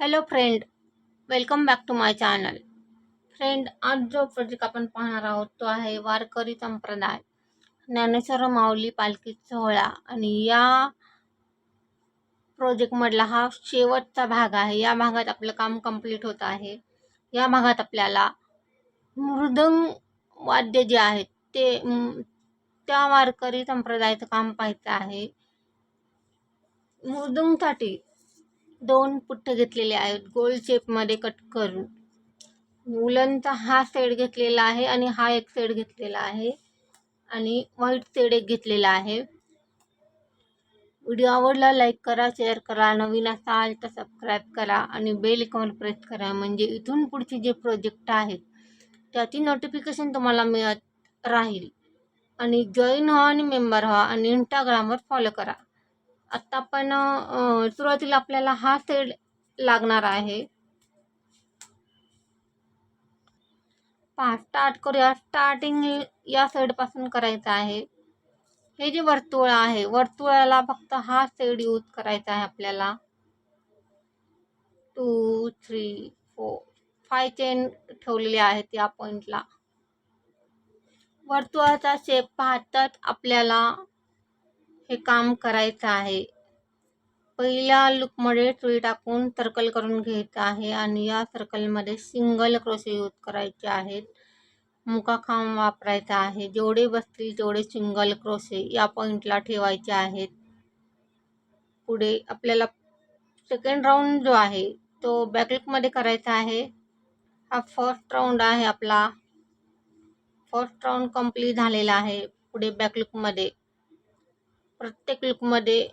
Hello friend welcome back to my channel friend आज जो project आपण पाहणार आहोत तो आहे वारकरी संप्रदाय. ज्ञानेश्वर माऊली पालखी सोहळा. आणि या प्रोजेक्टमधला हा शेवटचा भाग आहे. या भागात आपलं काम कंप्लीट होत आहे. या भागात आपल्याला मृदंग वाद्य जे आहेत ते त्या वारकरी संप्रदायाचं काम पाहायचं आहे. मृदुंगसाठी दोन पुठ्ठे घेतलेले आहेत. गोल शेपमध्ये कट करून. उलनचा हा सेड घेतलेला आहे आणि हा एक सेड घेतलेला आहे. आणि व्हाईट सेड एक घेतलेला आहे. व्हिडिओ आवडला लाईक करा शेअर करा. नवीन असाल तर सबस्क्राईब करा आणि बेल आयकॉन प्रेस करा. म्हणजे इथून पुढचे जे प्रोजेक्ट आहेत त्याची नोटिफिकेशन तुम्हाला मिळत राहील. आणि जॉईन व्हा आणि मेंबर व्हा आणि इंस्टाग्रामवर फॉलो करा. आत्ता आपण सुरुवातीला आपल्याला हा सेड लागणार आहे. पहा स्टार्ट करूया. स्टार्टिंग या साईडपासून करायचं आहे. हे जे वर्तुळ आहे वर्तुळाला फक्त हा सेड यूज करायचा आहे आपल्याला. Two three four five chain ठेवलेले आहेत या पॉईंटला वर्तुळाचा शेप पाहताच आपल्याला हे काम करायचं आहे. पहिल्या लुकमध्ये सुई टाकून सर्कल करून घ्यायचं आहे आणि या सर्कलमध्ये सिंगल क्रोशे यूज करायचे आहेत. मुकाखांब वापरायचा आहे. जेवढे बसतील तेवढे सिंगल क्रोशे या पॉईंटला ठेवायचे आहेत. पुढे आपल्याला सेकंड राऊंड जो आहे तो बॅकलुकमध्ये करायचा आहे. हा फर्स्ट राऊंड आहे आपला. फर्स्ट राऊंड कंप्लीट झालेला आहे. पुढे बॅकलुकमध्ये प्रत्येक लुकमध्ये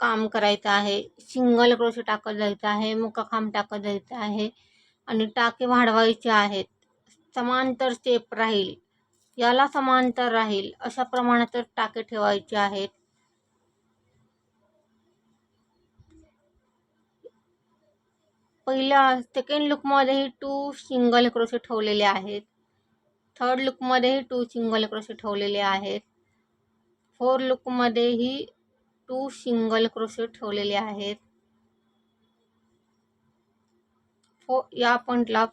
काम करायचं आहे. सिंगल क्रोशे टाकत जायचं आहे मुकाखांब टाकत जायचं आहे आणि टाके वाढवायचे आहेत. समांतर स्टेप राहील. याला समांतर राहील. अशा प्रमाणात टाके ठेवायचे आहेत. पहिल्या सेकंड लुकमध्येही टू सिंगल क्रोशे ठेवलेले आहेत. थर्ड लुकमध्येही टू सिंगल क्रोशे ठेवलेले आहेत. फोर लुकमध्येही टू सिंगल क्रोशे ठेवलेले आहेत. फो या पॉईंटला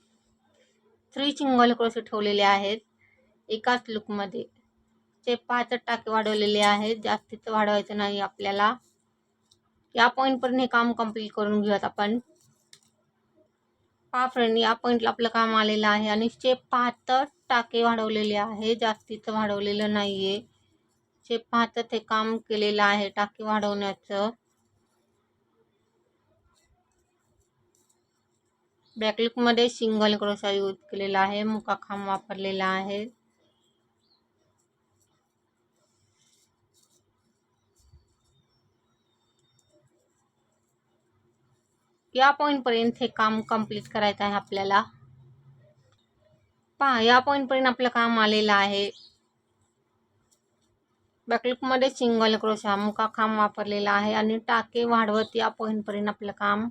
थ्री सिंगल क्रोशे ठेवलेले आहेत. एकाच लुकमध्ये ते पाच टाके वाढवलेले आहेत जास्तीचं वाढवायचं नाही आपल्याला. या पॉईंटपर्यंत हे काम कंप्लीट करून घेऊयात आपण. पहा फ्रेंड या पॉईंटला आपलं काम आलेलं आहे आणि स्टेप पाहतच टाके वाढवलेले आहे जास्तीचं वाढवलेलं नाही आहे जे पाहतच ते काम केलेलं आहे टाकी वाढवण्याचं. बॅकलुकमध्ये सिंगल क्रोशा यूज केलेला आहे मुका खांब वापरलेला आहे. या पॉईंटपर्यंत हे काम कंप्लीट करायचं आहे आपल्याला. पहा या पॉईंटपर्यंत आपलं काम आलेलं आहे. बॅकलुकमध्ये सिंगल क्रोशा मुकाखांब वापरलेला आहे आणि टाके वाढवत या पॉईंटपर्यंत आपलं काम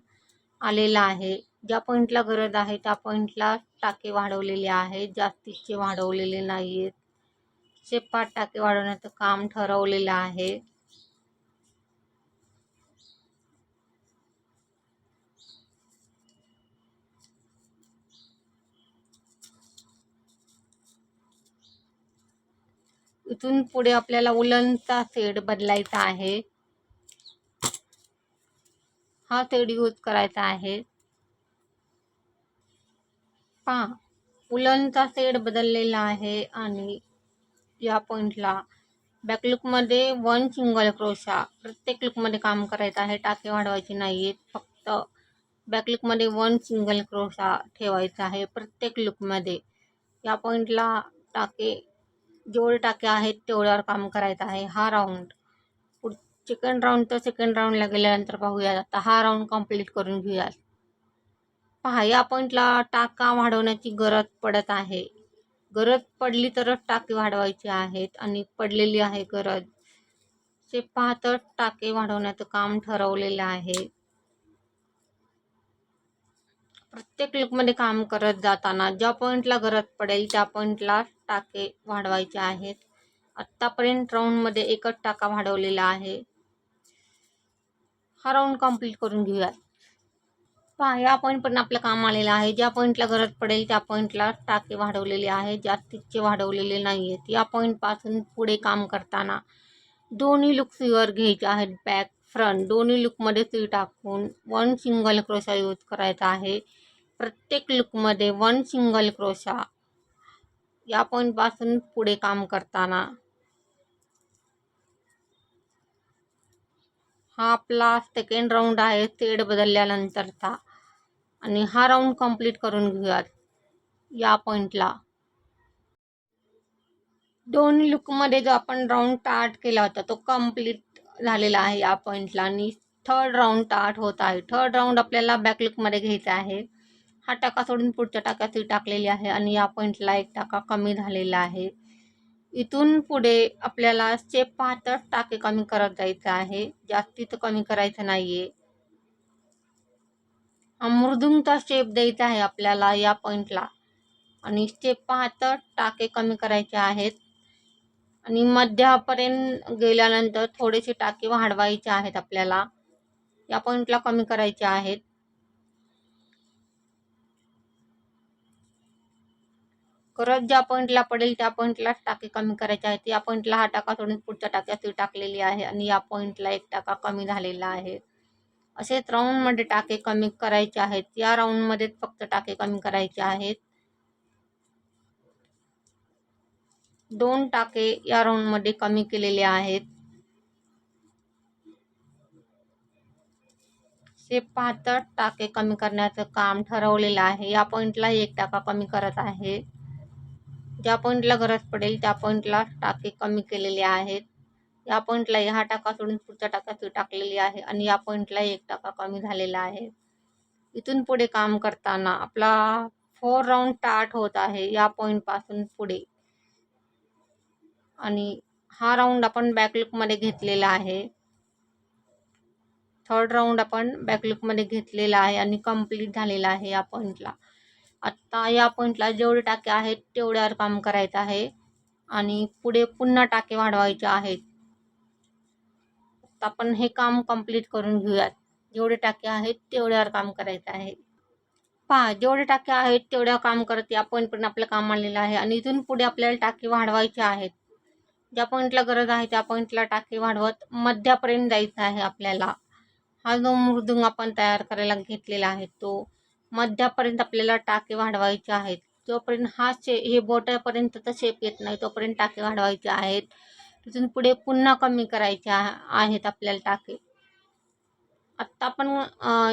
आलेलं आहे. ज्या पॉईंटला गरज आहे त्या पॉईंटला टाके वाढवलेले आहेत. जास्तीचे वाढवलेले नाही आहेत शेपाट टाके वाढवण्याचं काम ठरवलेलं आहे. इथून पुढे आपल्याला उलनचा सेड बदलायचा आहे. हा सेड यूज करायचा आहे. पहा उलनचा सेड बदललेला आहे आणि या पॉईंटला बॅकलुकमध्ये वन सिंगल क्रोशा प्रत्येक लुकमध्ये काम करायचं आहे टाके वाढवायचे नाही आहेत फक्त बॅकलुकमध्ये वन सिंगल क्रोशा ठेवायचा आहे प्रत्येक लुकमध्ये या पॉईंटला टाके जेवढे टाके आहेत तेवढ्यावर काम करायचं आहे. हा राऊंड पुढ सेकंड राऊंड तर सेकंड राऊंडला गेल्यानंतर पाहूयात आता हा राऊंड कंप्लीट करून घेऊयात. पहा या पॉईंटला टाका वाढवण्याची गरज पडत आहे. गरज पडली तरच टाके वाढवायची आहेत आणि पडलेली आहे गरज. ते पाहतच टाके वाढवण्याचं काम ठरवलेलं आहे. प्रत्येक लुकमध्ये काम करत जाताना ज्या पॉईंटला गरज पडेल त्या पॉईंटला टाके वाढवायचे आहेत. आत्तापर्यंत राऊंडमध्ये एकच टाका वाढवलेला आहे. हा राऊंड कंप्लीट करून घेऊयात. पहा या पॉईंट पण आपलं काम आलेलं आहे. ज्या पॉईंटला गरज पडेल त्या पॉईंटला टाके वाढवलेले आहे. जास्तीचे वाढवलेले नाही आहेत या पॉईंटपासून पुढे काम करताना दोन्ही लुक सीवर घ्यायचे आहेत बॅक फ्रंट दोन्ही लुकमध्ये सुई टाकून वन सिंगल क्रोशा यूज करायचा आहे. प्रत्येक लुकमध्ये वन सिंगल क्रोशा या पॉईंटपासून पुढे काम करताना. हा आपला सेकंड राऊंड आहे सेड बदलल्यानंतरचा. आणि हा राऊंड कंप्लीट करून घेऊयात या पॉईंटला दोन लुकमध्ये जो आपण राऊंड स्टार्ट केला होता तो कंप्लीट झालेला आहे या पॉईंटला आणि थर्ड राऊंड स्टार्ट होत आहे. थर्ड राऊंड आपल्याला बॅक लुकमध्ये घ्यायचा आहे. हा टाका सोडून पुढच्या टाक्यातही टाकलेली आहे आणि या पॉईंटला एक टाका कमी झालेला आहे. इथून पुढे आपल्याला स्टेप पाहतच टाके कमी करत जायचं आहे. जास्तीत कमी करायचं नाही आहे मृदुंगचा शेप द्यायचा आहे आपल्याला या पॉईंटला आणि स्टेप पाहतं टाके कमी करायचे आहेत. आणि मध्यापर्यंत गेल्यानंतर थोडेसे टाके वाढवायचे आहेत आपल्याला. या पॉईंटला कमी करायचे आहेत. करत ज्या पॉईंटला पडेल त्या पॉईंटलाच टाके कमी करायचे आहेत. या पॉईंटला हा टाका सोडून पुढच्या टाक्यात ती टाकलेली आहे आणि या पॉईंटला एक टाका कमी झालेला आहे. असेच राऊंडमध्ये टाके कमी करायचे आहेत. या राऊंडमध्येच फक्त टाके कमी करायचे आहेत. दोन टाके या राऊंडमध्ये कमी केलेले आहेत. शेप पाहत टाके कमी करण्याचं काम ठरवलेलं आहे. या पॉईंटला एक टाका कमी करत आहे. ज्या पॉईंटला गरज पडेल त्या पॉईंटला टाके कमी केलेले आहेत. या पॉईंटला ह्या टाका सोडून पुढच्या टाकात टाकलेली आहे आणि या पॉईंटला एक टाका कमी झालेला आहे. इथून पुढे काम करताना आपला फोर राऊंड स्टार्ट होत आहे या पॉईंटपासून पुढे. आणि हा राऊंड आपण बॅकलुकमध्ये घेतलेला आहे. थर्ड राऊंड आपण बॅकलुकमध्ये घेतलेला आहे आणि कंप्लीट झालेला आहे या पॉईंटला आत्ता या पॉईंटला जेवढे टाके आहेत तेवढ्यावर काम करायचं आहे. आणि पुढे पुन्हा टाके वाढवायचे आहेत. आपण हे काम कंप्लीट करून घेऊयात. जेवढे टाके आहेत तेवढ्यावर काम करायचं आहे. पहा जेवढे टाके आहेत तेवढ्या काम करत या पॉईंट पण आपलं काम आलेलं आहे. आणि इथून पुढे आपल्याला टाके वाढवायचे आहेत. ज्या पॉईंटला गरज आहे त्या पॉईंटला टाके वाढवत मध्यापर्यंत जायचं आहे आपल्याला. हा जो मृदुंग आपण तयार करायला घेतलेला आहे तो मध्यापर्यंत आपल्याला टाके वाढवायचे आहेत. जोपर्यंत हा शे हे बोटापर्यंतचा शेप येत नाही तोपर्यंत टाके वाढवायचे आहेत. तिथून पुढे पुन्हा कमी करायचे आहेत आपल्याला टाके. आत्ता आपण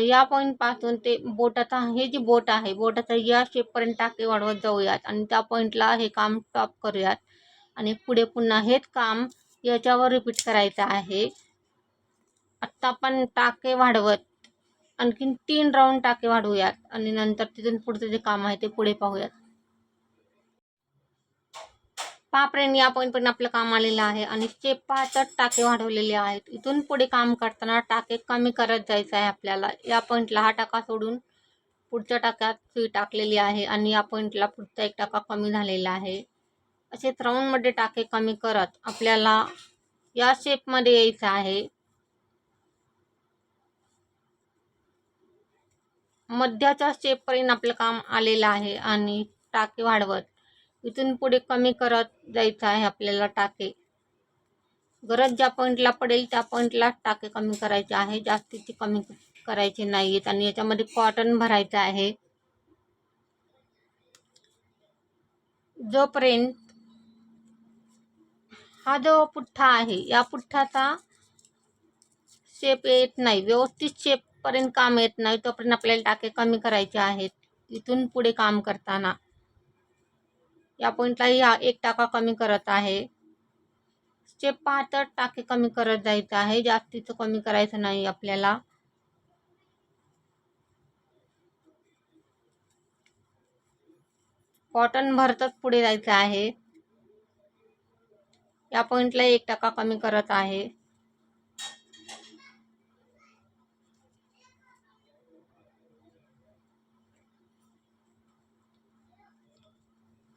या पॉईंटपासून ते बोटाचा हे जी बोट आहे बोटाचा या शेपपर्यंत टाके वाढवत जाऊयात. आणि त्या पॉईंटला हे काम स्टॉप करूयात. आणि पुढे पुन्हा हेच काम याच्यावर रिपीट करायचं आहे. आत्ता आपण टाके वाढवत आणखीन तीन राऊंड टाके वाढवूयात आणि नंतर तिथून पुढचं जे काम आहे ते पुढे पाहूयात. पापरेन या पॉईंट पण आपलं काम आलेलं आहे आणि स्टेप टाके वाढवलेले आहेत. इथून पुढे काम करताना टाके कमी करत जायचं आहे आपल्याला. या पॉईंटला हा टाका सोडून पुढच्या टाक्यात सुई टाकलेली आहे आणि या पॉईंटला पुढचा एक टाका कमी झालेला आहे. असेच राऊंडमध्ये टाके कमी करत आपल्याला या शेपमध्ये यायचं आहे. मध्याच्या स्टेपपर्यंत आपलं काम आलेलं आहे आणि टाके वाढवत. इथून पुढे कमी करत जायचं आहे आपल्याला टाके. गरज ज्या पॉईंटला पडेल त्या पॉईंटला टाके कमी करायचे आहे. जास्तीचे कमी करायचे नाही आहेत आणि याच्यामध्ये कॉटन भरायचं आहे. जोपर्यंत हा जो पुठ्ठा आहे या पुठ्ठाचा शेप येत नाही. व्यवस्थित शेप शेपपर्यंत काम येत नाही तोपर्यंत आपल्याला टाके कमी करायचे आहेत. इथून पुढे काम करताना. या पॉईंटलाही एक टाका कमी करत आहे. स्टेप पाहतर टाके कमी करत जायचं आहे. जास्तीचं कमी करायचं नाही आपल्याला. कॉटन भरतच पुढे जायचं आहे. या पॉईंटला एक टक्का कमी करत आहे.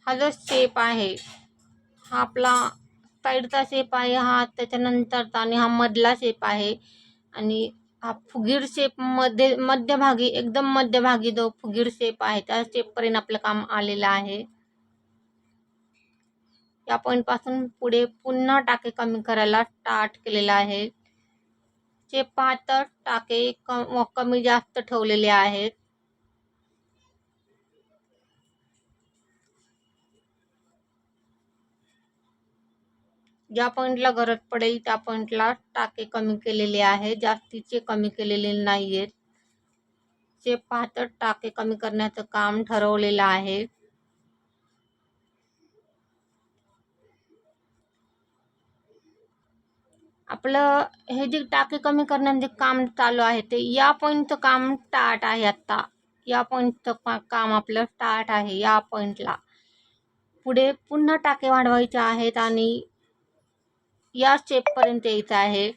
हा जो शेप आहे. हा आपला साईडचा शेप आहे हा त्याच्यानंतरचा आणि हा मधला शेप आहे. आणि हा फुगीर शेपमध्ये मध्यभागी एकदम मध्यभागी जो फुगीर शेप आहे त्या शेपपर्यंत आपलं काम आलेलं आहे. या पॉईंटपासून पुढे पुन्हा टाके कमी करायला स्टार्ट केलेला आहे. शेप पाहतर टाके क कमी जास्त ठेवलेले आहेत. ज्या पॉईंटला गरज पडेल त्या पॉईंटला टाके कमी केलेले आहे. जास्तीचे कमी केलेले नाही आहेत जे पातळ टाके कमी करण्याचं काम ठरवलेलं आहे. आपलं हे जे टाके कमी करण्याचे काम चालू आहे ते या पॉईंटचं काम स्टार्ट आहे आत्ता. या पॉईंटचं काम आपलं स्टार्ट आहे या पॉईंटला पुढे पुन्हा टाके वाढवायचे आहेत आणि या स्टेपपर्यंत यायचं आहे.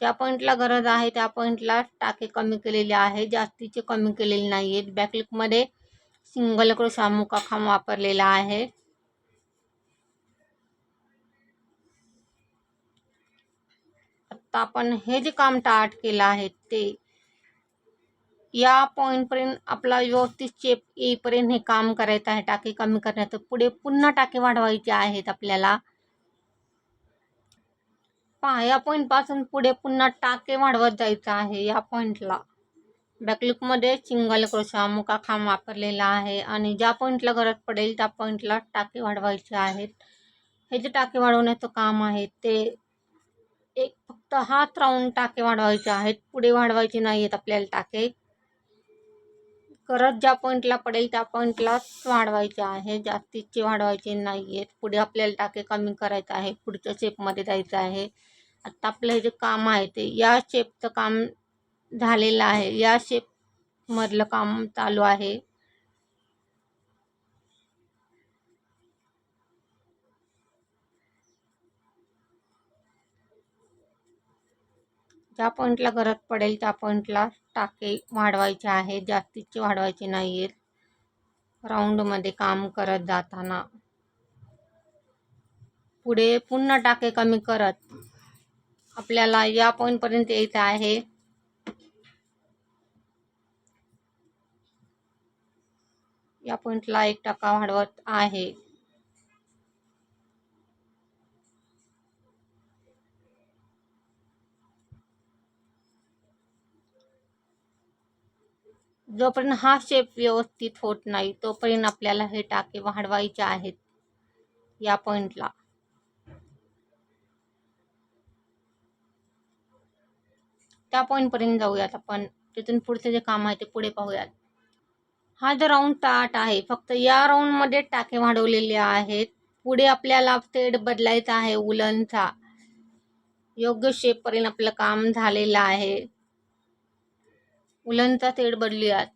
त्या पॉईंटला गरज आहे त्या पॉईंटला टाके कमी केलेले आहे. जास्तीचे कमी केलेले नाही आहेत बॅकलिकमध्ये सिंगल क्रोशा खांब वापरलेला आहे. आता आपण हे जे काम टाट केलं आहे ते या पॉईंटपर्यंत आपला व्यवस्थित चेप येईपर्यंत हे काम करायचं आहे. टाके कमी करण्याचं. पुढे पुन्हा टाके वाढवायचे आहेत आपल्याला. पहा या पॉईंटपासून पुढे पुन्हा टाके वाढवत जायचं आहे या पॉईंटला बॅकलुकमध्ये सिंगल क्रोशा मुका खांब वापरलेला आहे आणि ज्या पॉईंटला गरज पडेल त्या पॉईंटला टाके वाढवायचे आहेत. हे जे टाके वाढवण्याचं काम आहे ते एक फक्त हात राऊंड टाके वाढवायचे आहेत. पुढे वाढवायचे नाही आहेत आपल्याला टाके. करत ज्या पॉईंटला पडेल त्या पॉईंटलाच वाढवायचे आहे. जास्तीचे वाढवायचे नाही आहेत पुढे आपल्याला टाके कमी करायचं आहे. पुढच्या शेपमध्ये जायचं आहे. आत्ता आपलं हे जे काम आहे ते या शेपचं काम झालेलं आहे. या शेपमधलं काम चालू आहे. ज्या पॉईंटला गरज पडेल त्या पॉईंटला टाके वाढवायचे आहेत जास्तीचे वाढवायचे नाही आहेत राऊंडमध्ये काम करत जाताना. पुढे पुन्हा टाके कमी करत. आपल्याला या पॉईंटपर्यंत यायचं आहे. या पॉईंटला एक टाका वाढवत आहे. जोपर्यंत हा शेप व्यवस्थित होत नाही तोपर्यंत आपल्याला हे टाके वाढवायचे आहेत या पॉईंटला त्या पॉईंटपर्यंत जाऊयात आपण. तिथून पुढचे जे काम आहे ते पुढे पाहूयात. हा जो राऊंड ताट आहे फक्त या राऊंडमध्ये टाके वाढवलेले आहेत. पुढे आपल्याला थेड बदलायचा आहे उलनचा. योग्य शेपपर्यंत आपलं काम झालेलं आहे. उलनचा थेड बदलूयात.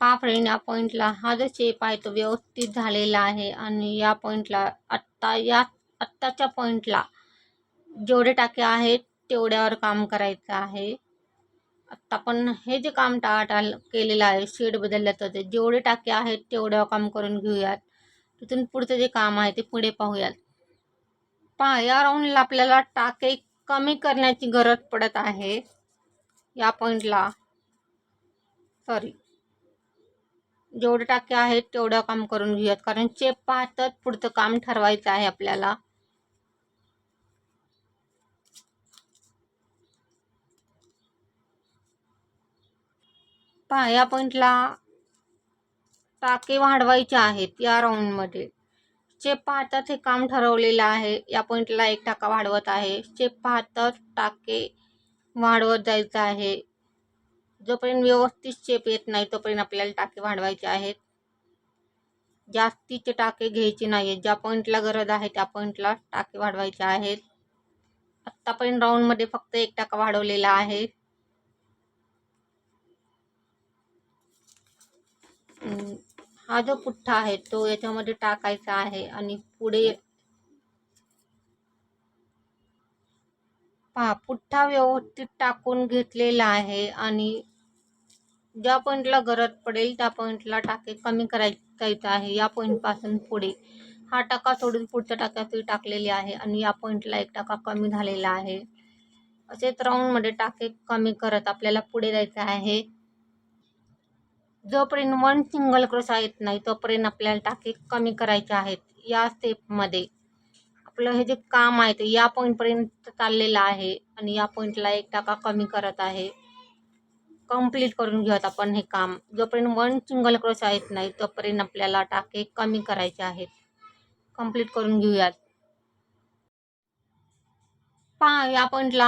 पा फ्रेंड या पॉईंटला हा जो शेप आहे तो व्यवस्थित झालेला आहे आणि या पॉईंटला आत्ता या आत्ताच्या पॉईंटला जेवढे टाके आहेत तेवढ्यावर काम करायचं आहे. आत्ता पण हे जे काम टाटा केलेलं आहे शेड बदलल्याचं ते जेवढे टाके आहेत तेवढ्यावर काम करून घेऊयात. तिथून पुढचं जे काम आहे ते पुढे पाहूयात. पहा या राऊंडला आपल्याला टाके कमी करण्याची गरज पडत आहे. या पॉईंटला सॉरी जेवढे टाके आहेत तेवढं काम करून घेऊयात. कारण चेप पाहतात पुढचं काम ठरवायचं आहे आपल्याला. पहा या पॉईंटला टाके वाढवायचे आहेत या राऊंडमध्ये. चेप पाहतात हे काम ठरवलेलं आहे. या पॉईंटला एक टाका वाढवत आहे. चेप पाहतात टाके वाढवत जायचं आहे. जोपर्यंत व्यवस्थित शेप येत नाही तोपर्यंत आपल्याला टाके वाढवायचे आहेत. जास्तीचे टाके घ्यायचे नाही आहेत ज्या पॉईंटला गरज आहे त्या पॉईंटला टाके वाढवायचे आहेत. आत्तापर्यंत राऊंडमध्ये फक्त एक टाका वाढवलेला आहे. हा जो पुठ्ठा आहे तो याच्यामध्ये टाकायचा आहे आणि पुढे पहा पुठ्ठा व्यवस्थित टाकून घेतलेला आहे आणि ज्या पॉईंटला गरज पडेल त्या पॉईंटला टाके कमी करायचं आहे. या पॉईंटपासून पुढे. हा टाका सोडून पुढच्या टाक्यातही टाकलेले आहे आणि या पॉईंटला एक टाका कमी झालेला आहे. असेच राऊंडमध्ये टाके कमी करत आपल्याला पुढे जायचं आहे. जोपर्यंत वन सिंगल क्रोसा येत नाही तोपर्यंत आपल्याला टाके कमी करायचे आहेत. या स्टेपमध्ये आपलं हे जे काम आहे ते या पॉईंटपर्यंत चाललेलं आहे आणि या पॉईंटला एक टाका कमी करत आहे. कंप्लीट करून घेऊयात आपण हे काम. जोपर्यंत वन सिंगल क्रोसा येत नाही तोपर्यंत आपल्याला टाके कमी करायचे आहेत. कंप्लीट करून घेऊयात. पहा या पॉईंटला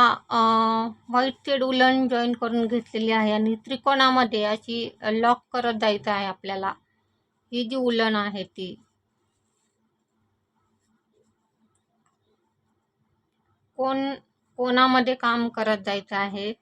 व्हाईट शेड उलन जॉईन करून घेतलेली आहे आणि त्रिकोणामध्ये अशी लॉक करत जायचं आहे आपल्याला. ही जी उलन आहे ती. कोण कोणामध्ये काम करत जायचं आहे?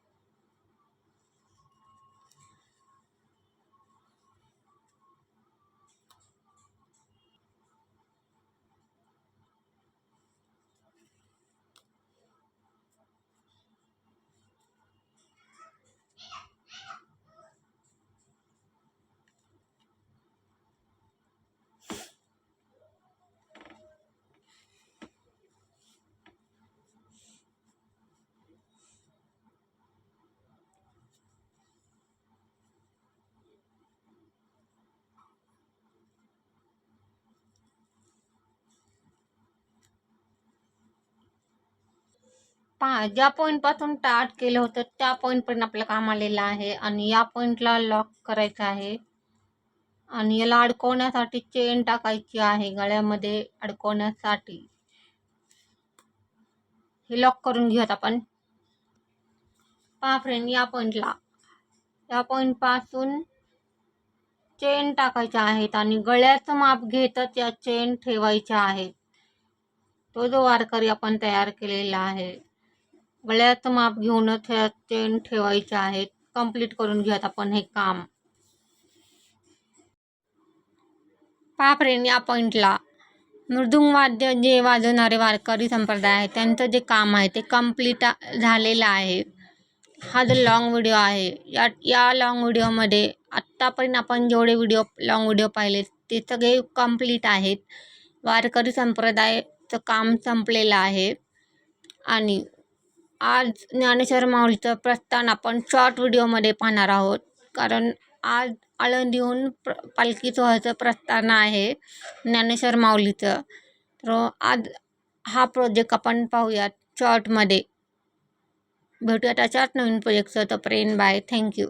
पा ज्या पॉईंटपासून स्टार्ट केलं होतं त्या पॉईंटपर्यंत आपलं काम आलेलं आहे आणि या पॉईंटला लॉक करायचं आहे. आणि याला अडकवण्यासाठी चेन टाकायची आहे गळ्यामध्ये अडकवण्यासाठी. हे लॉक करून घेऊयात आपण. पहा फ्रेंड या पॉईंटला या पॉईंटपासून चेन टाकायच्या आहेत आणि गळ्याचं माप घेतच या चेन ठेवायच्या आहेत. तो जो वारकरी आपण तयार केलेला आहे. गळ्याचं माप घेऊनच ह्या चेन ठेवायच्या आहेत. कंप्लीट करून घेऊयात आपण हे काम. पहा या पॉईंटला मृदुंग वाद्य जे वाजवणारे वारकरी संप्रदाय आहे त्यांचं जे काम आहे ते कंप्लीट झालेलं आहे. हा जो लाँग व्हिडिओ आहे या या लाँग व्हिडिओमध्ये आत्तापर्यंत आपण जेवढे व्हिडिओ लाँग व्हिडिओ पाहिले ते सगळे कंप्लीट आहेत. वारकरी संप्रदायचं काम संपलेलं आहे. आणि आज ज्ञानेश्वर माऊलीचं प्रस्थान आपण शॉर्ट व्हिडिओमध्ये पाहणार आहोत. कारण आज आळंदीहून प्र पालखी सोहळ्याचं प्रस्थान आहे ज्ञानेश्वर माऊलीचं. तर आज हा प्रोजेक्ट आपण पाहूयात शॉर्टमध्ये भेटूयात अशाच नवीन प्रोजेक्टचं तर प्रेम बाय थँक्यू